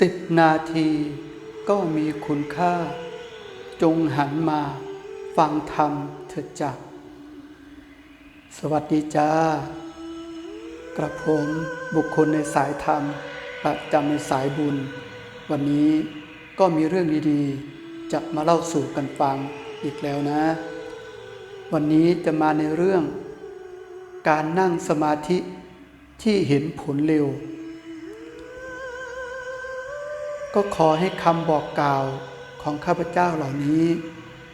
สิบนาทีก็มีคุณค่า จงหันมาฟังธรรมเถิดจัก สวัสดีจ้า กระผมบุคคลในสายธรรมประจำในสายบุญ วันนี้ก็มีเรื่องดีๆ จะมาเล่าสู่กันฟังอีกแล้วนะ วันนี้จะมาในเรื่อง การนั่งสมาธิที่เห็นผลเร็ว ก็ขอให้คำบอกกล่าวของข้าพเจ้าเหล่านี้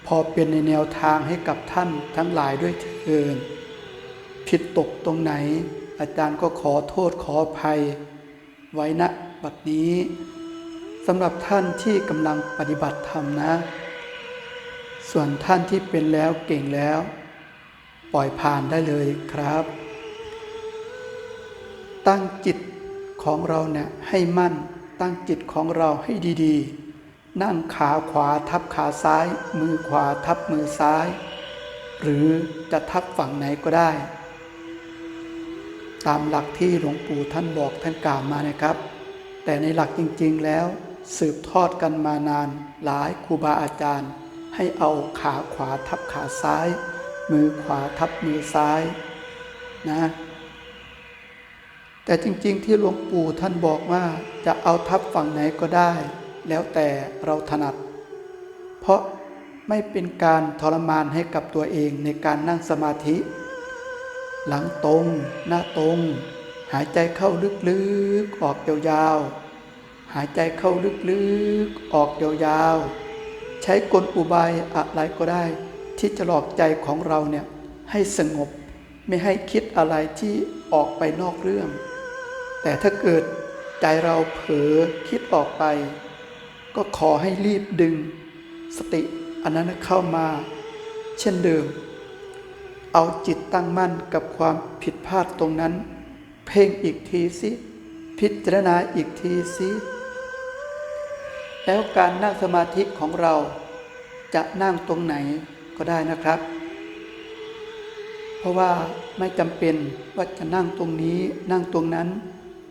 พอเป็นในแนวทางให้กับท่านทั้งหลายด้วยเถิดผิดตกตรงไหน อาจารย์ก็ขอโทษขออภัย ไว้ณบัดนี้สำหรับท่านที่กำลังปฏิบัติธรรมนะ ส่วนท่านที่เป็นแล้วเก่งแล้ว ปล่อยผ่านได้เลยครับ ตั้งจิตของเราเนี่ยให้มั่น ตั้งจิตของเราให้ดี ๆ นั่งขาขวาทับขาซ้าย มือขวาทับมือซ้าย หรือจะทับฝั่งไหนก็ได้ ตามหลักที่หลวงปู่ท่านบอกท่านกล่าวมานะครับ แต่ในหลักจริงๆแล้ว สืบทอดกันมานานหลายครูบาอาจารย์ ให้เอาขาขวาทับขาซ้าย มือขวาทับมือซ้ายนะ แต่จริงๆ ที่หลวงปู่ท่านบอกว่าจะเอาทับฝั่งไหนก็ได้ แล้วแต่เราถนัด เพราะไม่เป็นการทรมานให้กับตัวเองในการนั่งสมาธิ หลังตรง หน้าตรง หายใจเข้าลึกๆ ออกยาวๆ หายใจเข้าลึกๆ ออกยาวๆ ใช้กลอุบายอะไรก็ได้ ที่จะหลอกใจของเราเนี่ยให้สงบไม่ให้คิดอะไรที่ออกไปนอกเรื่อง แต่ถ้าเกิดใจเราเผลอคิดออกไป ก็ขอให้รีบดึง สติอันนั้นเข้ามา เช่นเดิม เอาจิตตั้งมั่นกับความผิดพลาดตรงนั้น เพ่งอีกทีสิพิจารณาอีกทีสิแล้วการนั่งสมาธิของเราจะนั่งตรงไหนก็ได้นะครับ เพราะว่าไม่จำเป็นว่าจะนั่งตรงนี้นั่งตรงนั้น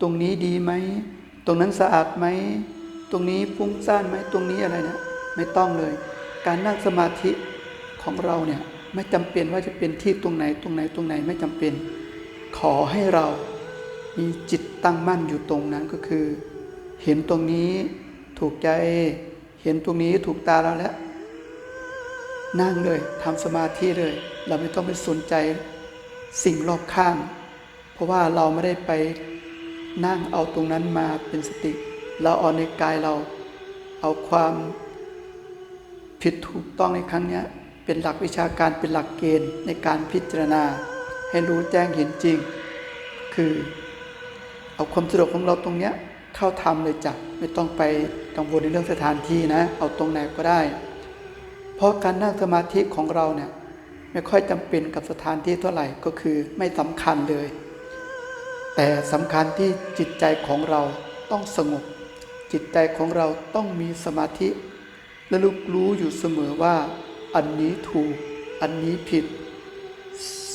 ตรงนี้ดีไหม ตรงนั้นสะอาดไหม ตรงนี้ฟุ้งซ่านไหม ตรงนี้อะไรเนี่ยไม่ต้องเลย การนั่งสมาธิของเราเนี่ยไม่จำเป็นว่าจะเป็นที่ตรงไหนตรงไหนตรงไหนไม่จำเป็น ขอให้เรามีจิตตั้งมั่นอยู่ตรงนั้นก็คือ เห็นตรงนี้ถูกใจ เห็นตรงนี้ถูกตาเราแล้ว นั่งเลยทำสมาธิเลย เราไม่ต้องไปสนใจสิ่งรอบข้าง เพราะว่าเราไม่ได้ไป นั่งเอาตรงนั้นมาเป็นสติ เราเอาในกายเราเอาความผิดถูกต้องในครั้งนี้เป็นหลักวิชาการเป็นหลักเกณฑ์ในการพิจารณา ให้รู้แจ้งเห็นจริง คือ เอาความสะดวกของเราตรงเนี้ยเข้าทำเลยจ้ะไม่ต้องไปกังวลในเรื่องสถานที่นะ เอาตรงไหนก็ได้ เพราะการนั่งสมาธิของเราเนี่ยไม่ค่อยจำเป็นกับสถานที่เท่าไหร่ก็คือไม่สำคัญเลย แต่สำคัญที่จิตใจของเราต้องสงบ จิตใจของเราต้องมีสมาธิ และลูกรู้อยู่เสมอว่า อันนี้ถูก อันนี้ผิด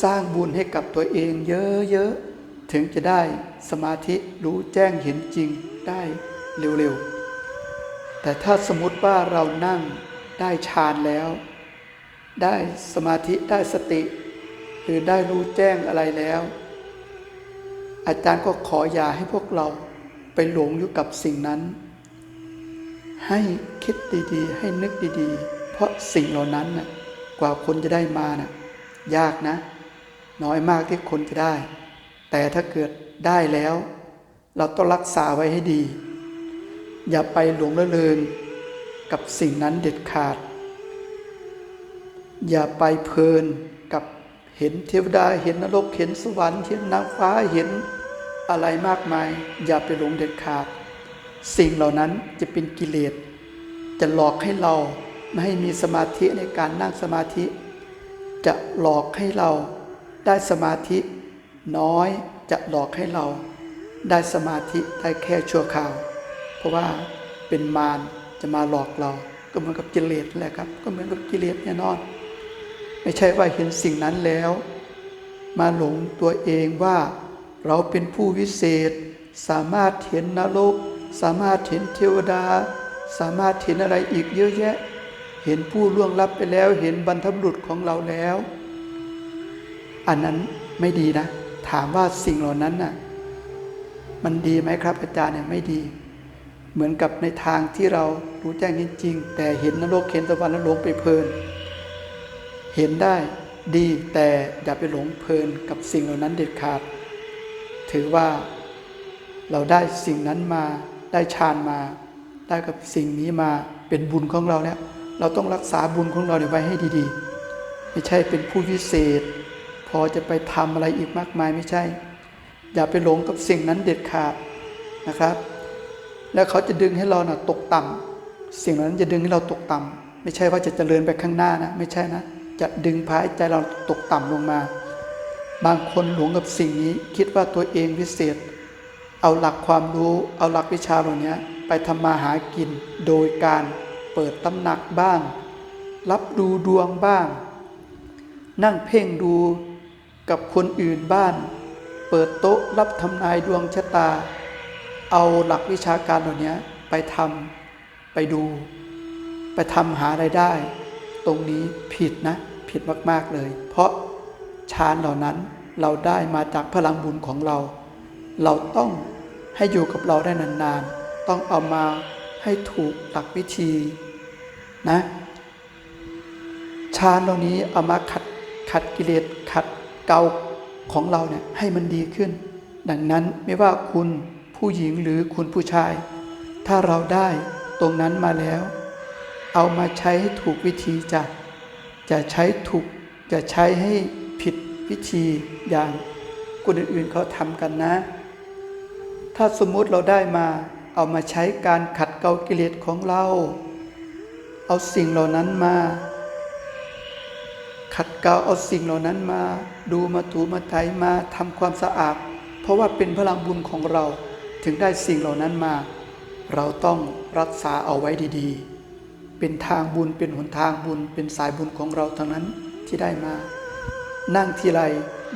สร้างบุญให้กับตัวเองเยอะๆ ถึงจะได้สมาธิรู้แจ้งเห็นจริงได้เร็วๆ แต่ถ้าสมมติว่าเรานั่งได้ฌานแล้ว ได้สมาธิได้สติ หรือได้รู้แจ้งอะไรแล้ว อาจารย์ก็ขออย่าให้พวกเราไปหลงอยู่กับสิ่งนั้น ให้คิดดีๆ ให้นึกดีๆ เพราะสิ่งเหล่านั้นน่ะกว่าคนจะได้มาน่ะยากนะ น้อยมากที่คนจะได้ แต่ถ้าเกิดได้แล้ว เราต้องรักษาไว้ให้ดี อย่าไปหลงละเลงกับสิ่งนั้นเด็ดขาด อย่าไปเพลินกับเห็นเทวดาเห็นนรกเห็นสวรรค์เห็นนางฟ้าเห็น อะไรมากมาย อย่าไปหลงเด็ดขาด สิ่งเหล่านั้นจะเป็นกิเลส จะหลอกให้เราไม่ให้มีสมาธิในการนั่งสมาธิ จะหลอกให้เราได้สมาธิ น้อยจะหลอกให้เรา ได้สมาธิได้แค่ชั่วคราว เพราะว่าเป็นมารจะมาหลอกเรา ก็เหมือนกับกิเลสแหละครับ ก็เหมือนกับกิเลสแน่นอน ไม่ใช่ว่าเห็นสิ่งนั้นแล้ว มาหลงตัวเองว่า เราเป็นผู้วิเศษ สามารถเห็นนรก สามารถเห็นเทวดา สามารถเห็นอะไรอีกเยอะแยะ เห็นผู้ล่วงลับไปแล้วเห็นบรรพบุรุษของเราแล้ว อันนั้นไม่ดีนะ ถามว่าสิ่งเหล่านั้นน่ะมันดีไหมครับ อาจารย์เนี่ยไม่ดี เหมือนกับในทางที่เรารู้แจ้งจริงๆแต่เห็นนรกเห็นสวรรค์แล้วหลงไปเพลิน เห็นได้ดีแต่อย่าไปหลงเพลินกับสิ่งเหล่านั้นเด็ดขาด ถือว่าเราได้สิ่งนั้นมา ได้ฌานมา ได้กับสิ่งนี้มาเป็นบุญของเราแล้วเราต้องรักษาบุญของเราเนี่ยไว้ให้ดีๆ ไม่ใช่เป็นผู้วิเศษ พอจะไปทำอะไรอีกมากมายไม่ใช่ อย่าไปหลงกับสิ่งนั้นเด็ดขาดนะครับ แล้วเขาจะดึงให้เรานะ่ะตกต่ำสิ่งเหล่านั้นจะดึงให้เราตกต่ำไม่ใช่ว่าจะเจริญไปข้างหน้านะ ไม่ใช่นะ จะดึงพาให้ใจเราตกต่ำลงมา บางคนหลงกับสิ่งนี้คิดว่าตัวเองวิเศษ เอาหลักความรู้เอาหลักวิชาเหล่านี้ไปทำมาหากินโดยการเปิดตำหนักบ้าง รับดูดวงบ้าง นั่งเพ่งดูกับคนอื่นบ้าน เปิดโต๊ะรับทำนายดวงชะตา เอาหลักวิชาการเหล่านี้ไปทำไปดู ไปทำหาไรายได้ ตรงนี้ผิดนะ ผิดมาก ๆ เลย เพราะ ฌานเหล่านั้นเราได้มาจากพลังบุญของเรา เราต้องให้อยู่กับเราได้นานๆ ต้องเอามาให้ถูกหลักวิธีนะฌานเหล่านี้เอามาขัดขัดกิเลสขัดเกาของเราเนี่ยให้มันดีขึ้น ดังนั้นไม่ว่าคุณผู้หญิงหรือคุณผู้ชาย ถ้าเราได้ตรงนั้นมาแล้ว เอามาใช้ให้ถูกวิธีจะจะใช้ถูกจะใช้ให้ ผิดวิธีอย่างคนอื่นๆเขาทำกันนะ ถ้าสมมุติเราได้มาเอามาใช้การขัดเกลากิเลสของเรา เอาสิ่งเหล่านั้นมา ขัดเกลาเอาสิ่งเหล่านั้นมา ดูมาถูมาไถมาทำความสะอาด เพราะว่าเป็นพลังบุญของเราถึงได้สิ่งเหล่านั้นมา เราต้องรักษาเอาไว้ดีๆ เป็นทางบุญเป็นหนทางบุญ เป็นสายบุญของเราทั้งนั้นที่ได้มา นั่งทีไร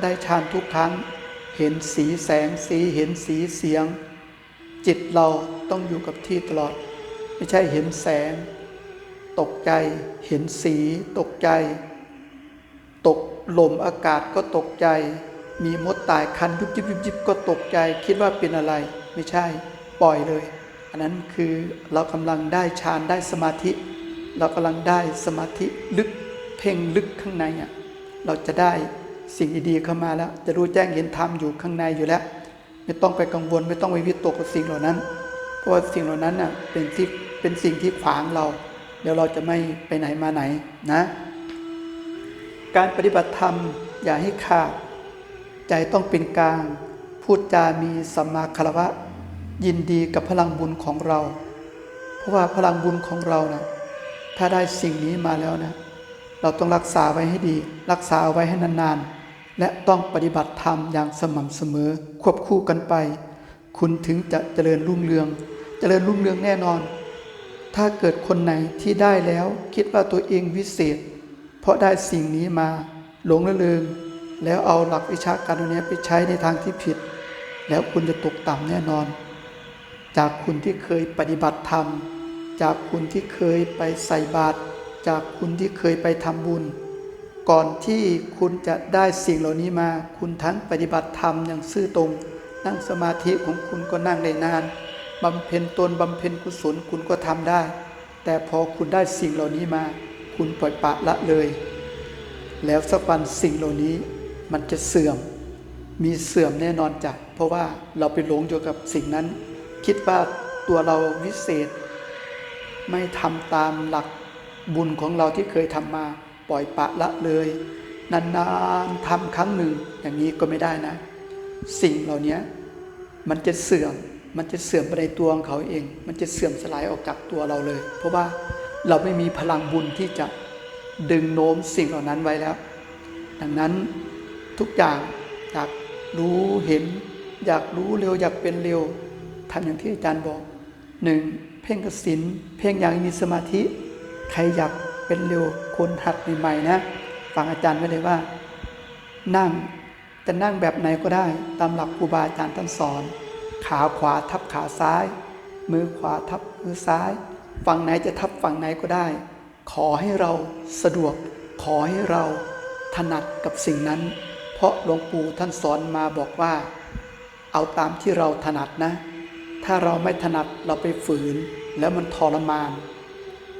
ได้ฌานทุกครั้ง เห็นสีแสงสีเห็นสีเสียง จิตเราต้องอยู่กับที่ตลอด ไม่ใช่เห็นแสง ตกใจเห็นสีตกใจ ตกลมอากาศก็ตกใจ มีมดตายคันยุบยิบยุบยิบก็ตกใจ คิดว่าเป็นอะไร ไม่ใช่ปล่อยเลย อันนั้นคือเรากำลังได้ฌานได้สมาธิ เรากำลังได้สมาธิลึกเพ่งลึกข้างในอะ เราจะได้สิ่งดีๆเข้ามาแล้ว จะรู้แจ้งเห็นธรรมอยู่ข้างในอยู่แล้ว ไม่ต้องไปกังวลไม่ต้องไปวิตกกับสิ่งเหล่านั้น เพราะว่าสิ่งเหล่านั้นน่ะเป็นที่เป็นสิ่งที่ขวางเรา เดี๋ยวเราจะไม่ไปไหนมาไหนนะ การปฏิบัติธรรมอย่าให้ขาดใจต้องเป็นกลาง พูดจามีสัมมาคารวะ ยินดีกับพลังบุญของเรา เพราะว่าพลังบุญของเรานะถ้าได้สิ่งนี้มาแล้วนะ เราต้องรักษาไว้ให้ดี รักษาเอาไว้ให้นานๆ และต้องปฏิบัติธรรมอย่างสม่ำเสมอควบคู่กันไป คุณถึงจะเจริญรุ่งเรือง เจริญรุ่งเรืองแน่นอน ถ้าเกิดคนไหนที่ได้แล้วคิดว่าตัวเองวิเศษ เพราะได้สิ่งนี้มาหลงระเริงแล้วเอาหลักวิชาการตรงนี้ไปใช้ในทางที่ผิด แล้วคุณจะตกต่ำแน่นอน จากคุณที่เคยปฏิบัติธรรม จากคุณที่เคยไปใส่บาตร จากคุณที่เคยไปทำบุญ ก่อนที่คุณจะได้สิ่งเหล่านี้มา คุณทั้งปฏิบัติธรรมอย่างซื่อตรง นั่งสมาธิของคุณก็นั่งได้นานบำเพ็ญตนบำเพ็ญกุศลคุณก็ทำได้ แต่พอคุณได้สิ่งเหล่านี้มา คุณปล่อยปะละเลย แล้วสักวันสิ่งเหล่านี้มันจะเสื่อม มีเสื่อมแน่นอนจ้ะเพราะว่าเราไปหลงอยู่กับสิ่งนั้น คิดว่าตัวเราวิเศษ ไม่ทำตามหลัก บุญของเราที่เคยทำมาปล่อยปะละเลย นานๆทำครั้งหนึ่งอย่างนี้ก็ไม่ได้นะ สิ่งเหล่านี้มันจะเสื่อมมันจะเสื่อมไปในตัวของเขาเอง มันจะเสื่อมสลายออกจากตัวเราเลย เพราะว่าเราไม่มีพลังบุญที่จะดึงโน้มสิ่งเหล่านั้นไว้แล้ว ดังนั้นทุกอย่างอยากรู้เห็น อยากรู้เร็วอยากเป็นเร็วทำอย่างที่อาจารย์บอกหนึ่งเพ่งกสินเพ่งอย่างมีสมาธิ ใครอยากเป็นเร็วคนหัดใหม่ๆนะฟังอาจารย์ไว้เลยว่า นั่งจะนั่งแบบไหนก็ได้ตามหลักครูบาอาจารย์ท่านสอน ขาขวาทับขาซ้าย มือขวาทับมือซ้าย ฝั่งไหนจะทับฝั่งไหนก็ได้ ขอให้เราสะดวก ขอให้เราถนัดกับสิ่งนั้น เพราะหลวงปู่ท่านสอนมาบอกว่า เอาตามที่เราถนัดนะ ถ้าเราไม่ถนัดเราไปฝืนแล้วมันทรมาน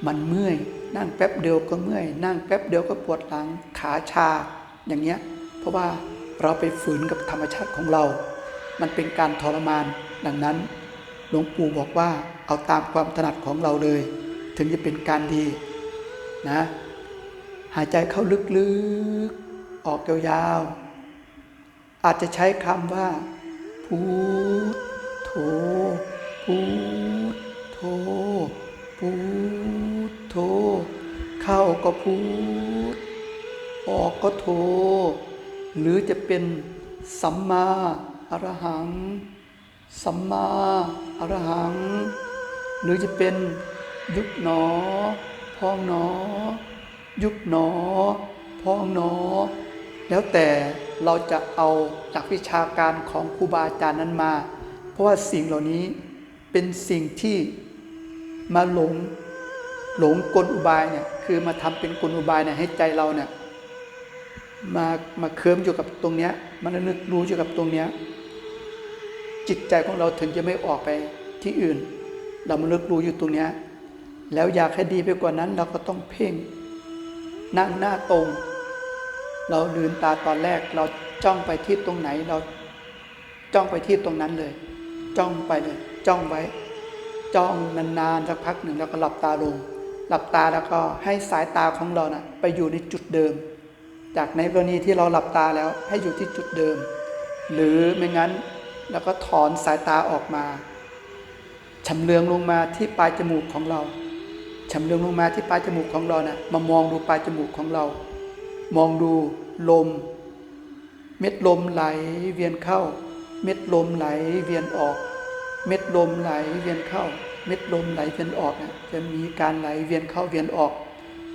มันเมื่อย นั่งแป๊บเดียวก็เมื่อย นั่งแป๊บเดียวก็ปวดหลังขาชา อย่างเงี้ย เพราะว่าเราไปฝืนกับธรรมชาติของเรา มันเป็นการทรมาน ดังนั้นหลวงปู่บอกว่าเอาตามความถนัดของเราเลย ถึงจะเป็นการดีนะ หายใจเข้าลึกๆ ออกยาวๆ อาจจะใช้คำว่าพูดโธพู พูดออกก็โธหรือจะเป็นสัมมาอรหัง สัมมาอรหัง หรือจะเป็นยุบหนอ พองหนอ ยุบหนอ พองหนอ แล้วแต่เราจะเอาหลักวิชาการของครูบาอาจารย์นั้นมา เพราะว่าสิ่งเหล่านี้เป็นสิ่งที่มาหลง หลงกลอุบายเนี่ยคือมาทำเป็นกลอุบายเนี่ยให้ใจเราเนี่ยมามาเคลิ้มอยู่กับตรงเนี้ยมันนึกรู้อยู่กับตรงเนี้ยจิตใจของเราถึงจะไม่ออกไปที่อื่น เรามาลึกรู้อยู่ตรงเนี้ยแล้วอยากให้ดีไปกว่านั้นเราก็ต้องเพ่ง นั่งหน้าตรง เราลืมตาตอนแรกเราจ้องไปที่ตรงไหนเราจ้องไปที่ตรงนั้นเลย จ้องไปเลย จ้องไว้ จ้องนานๆสักพักหนึ่งแล้วก็หลับตาลง หลับตาแล้วก็ให้สายตาของเรานะ่ะไปอยู่ในจุดเดิม จากในกรณีที่เราหลับตาแล้วให้อยู่ที่จุดเดิม หรือไม่งั้นแล้วก็ถอนสายตาออกมาชำเลืองลงมาที่ปลายจมูกของเราชำเลืองลงมาที่ปลายจมูกของเรานะ่ะมามองดูปลายจมูกของเรา มองดูลม เม็ดลมไหลเวียนเข้า เม็ดลมไหลเวียนออก เม็ดลมไหลเวียนเข้า เม็ดลมไหลเวียนออกนะจะมีการไหลเวียนเข้าเวียนออก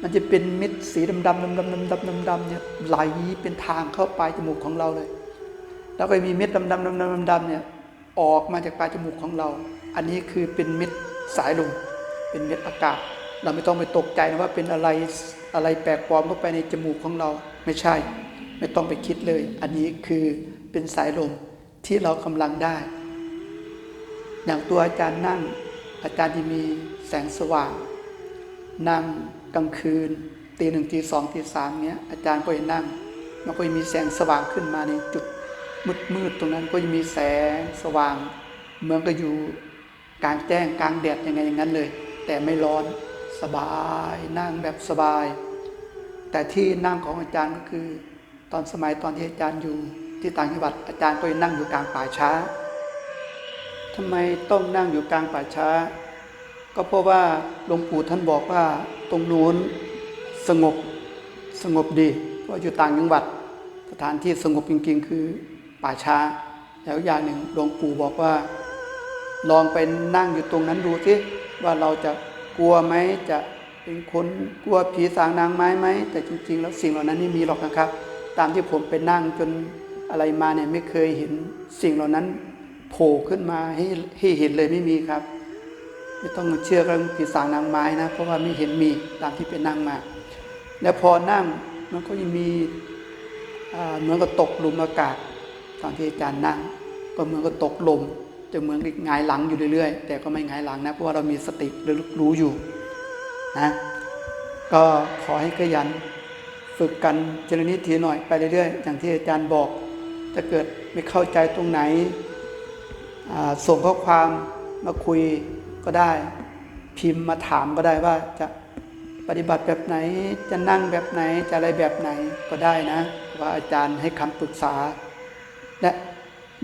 มันจะเป็นเม็ดสีดำๆดำๆดำๆดำดำเนี่ยไหลเป็นทางเข้าปลายจมูกของเราเลย แล้วก็มีเม็ดดำๆดำๆดำๆเนี่ยออกมาจากปลายจมูกของเรา อันนี้คือเป็นเม็ดสายลมเป็นเม็ดอากาศ เราไม่ต้องไปตกใจนะว่าเป็นอะไรอะไรแปลกปลอมเข้าไปในจมูกของเราไม่ใช่ ไม่ต้องไปคิดเลย อันนี้คือเป็นสายลมที่เรากำลังได้ อย่างตัวอาจารย์นั่ง อาจารย์ที่มีแสงสว่าง นั่งกลางคืนตีหนึ่งตีสองตีสามเนี้ยอาจารย์ก็จะนั่งมันก็จะมีแสงสว่างขึ้นมาในจุดมืดมืดๆตรงนั้นก็จะมีแสงสว่างเหมือนก็อยู่กลางแจ้งกลางแดดยังไงอย่างนั้นเลย แต่ไม่ร้อนสบายนั่งแบบสบาย แต่ที่นั่งของอาจารย์ก็คือ ตอนสมัยตอนที่อาจารย์อยู่ที่ต่างจังหวัดอาจารย์ก็จะนั่งอยู่กลางป่าช้า ทำไมต้องนั่งอยู่กลางป่าช้า ก็เพราะว่าหลวงปู่ท่านบอกว่าตรงนู้นสงบสงบดีเพราะอยู่ต่างจังหวัด สถานที่สงบจริงๆ คือป่าช้า แล้วอย่างหนึ่งหลวงปู่บอกว่า ลองไปนั่งอยู่ตรงนั้นดูสิว่าเราจะกลัวไหมจะเป็นคนกลัวผีสางนางไม้ไหมแต่จริง ๆ แล้วสิ่งเหล่านั้นไม่มีหรอกนะครับ ตามที่ผมไปนั่งจนอะไรมาเนี่ยไม่เคยเห็นสิ่งเหล่านั้น โผล่ขึ้นมาให้ให้เห็นเลยไม่มีครับ ไม่ต้องเชื่อเรื่องผีสางนางไม้นะ เพราะว่าไม่เห็นมีตามที่ไปนั่งมา แล้วพอนั่งมันก็ยังมีเหมือนกับตกหลุมอากาศ ตอนที่อาจารย์นั่ง ก็เหมือนกับตกลมจะเหมือนกับหงายหลังอยู่เรื่อยๆ แต่ก็ไม่หงายหลังนะเพราะว่าเรามีสติระลึกรู้อยู่นะก็ขอให้ขยันฝึกกันเจริญนิทีหน่อยไปเรื่อยๆ อย่างที่อาจารย์บอก ถ้าเกิดไม่เข้าใจตรงไหน ส่งข้อความมาคุยก็ได้ พิมพ์มาถามก็ได้ว่าจะปฏิบัติแบบไหนจะนั่งแบบไหนจะอะไรแบบไหนก็ได้นะ ว่าอาจารย์ให้คำปรึกษา และ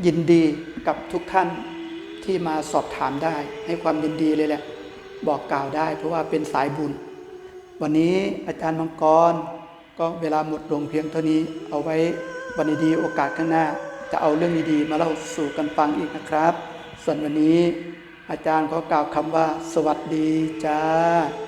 ยินดีกับทุกท่านที่มาสอบถามได้ ให้ความยินดีเลยแหละ บอกกล่าวได้ เพราะว่าเป็นสายบุญ วันนี้อาจารย์มังกรก็เวลาหมดลงเพียงเท่านี้เอาไว้วันดีโอกาสข้างหน้า จะเอาเรื่องดีๆ มาเล่าสู่กันฟังอีกนะครับ ส่วนวันนี้อาจารย์ขอกล่าวคำว่า สวัสดีจ้า